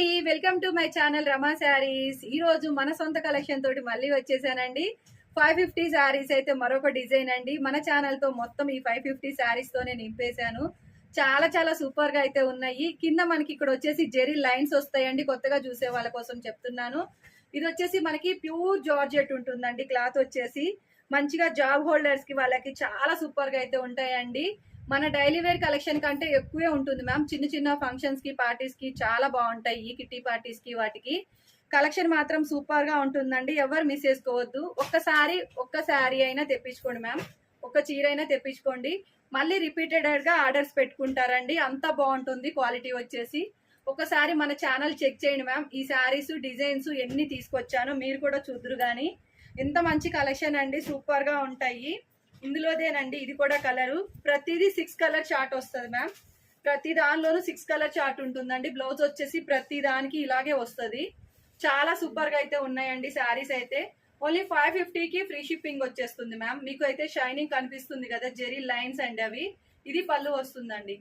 అండి welcome to my channel Rama saris. ఈ రోజు మన సొంత కలెక్షన్ తోటి మళ్ళీ వచ్చేసానండి. ఫైవ్ ఫిఫ్టీ శారీస్ అయితే మరొక డిజైన్ అండి. మన ఛానల్తో మొత్తం ఈ ఫైవ్ ఫిఫ్టీ శారీస్ నేను నింపేశాను. చాలా చాలా సూపర్గా అయితే ఉన్నాయి. కింద మనకి ఇక్కడ వచ్చేసి జెరీ లైన్స్ వస్తాయండి. కొత్తగా చూసే వాళ్ళ కోసం చెప్తున్నాను. ఇది వచ్చేసి మనకి ప్యూర్ జార్జెట్ ఉంటుందండి. క్లాత్ వచ్చేసి మంచిగా జాబ్ హోల్డర్స్కి వాళ్ళకి చాలా సూపర్గా అయితే ఉంటాయండి. మన డైలీ వేర్ కలెక్షన్ కంటే ఎక్కువే ఉంటుంది మ్యామ్. చిన్న చిన్న ఫంక్షన్స్కి పార్టీస్కి చాలా బాగుంటాయి ఈ కిట్టి పార్టీస్కి వాటికి. కలెక్షన్ మాత్రం సూపర్గా ఉంటుందండి. ఎవరు మిస్ చేసుకోవద్దు. ఒక్కసారి ఒక్క శారీ అయినా తెప్పించుకోండి మ్యామ్. ఒక చీర అయినా తెప్పించుకోండి. మళ్ళీ రిపీటెడ్గా ఆర్డర్స్ పెట్టుకుంటారండి. అంత బాగుంటుంది క్వాలిటీ వచ్చేసి. ఒకసారి మన ఛానల్ చెక్ చేయండి మ్యామ్. ఈ శారీస్ డిజైన్స్ ఎన్ని తీసుకొచ్చానో మీరు కూడా చూద్దరు కానీ ఎంత మంచి కలెక్షన్ అండి. సూపర్గా ఉంటాయి. ఇందులోదేనండి ఇది కూడా కలరు. ప్రతిదీ సిక్స్ కలర్ చార్ట్ వస్తుంది మ్యామ్. ప్రతి దానిలోనూ సిక్స్ కలర్ చార్ట్ ఉంటుందండి. బ్లౌజ్ వచ్చేసి ప్రతి దానికి ఇలాగే వస్తుంది. చాలా సూపర్గా అయితే ఉన్నాయండి శారీస్ అయితే. ఓన్లీ ఫైవ్ ఫిఫ్టీకి ఫ్రీ షిప్పింగ్ వచ్చేస్తుంది మ్యామ్. మీకు అయితే షైనింగ్ కనిపిస్తుంది కదా జెరీ లైన్స్ అండి అవి. ఇది పళ్ళు వస్తుందండి.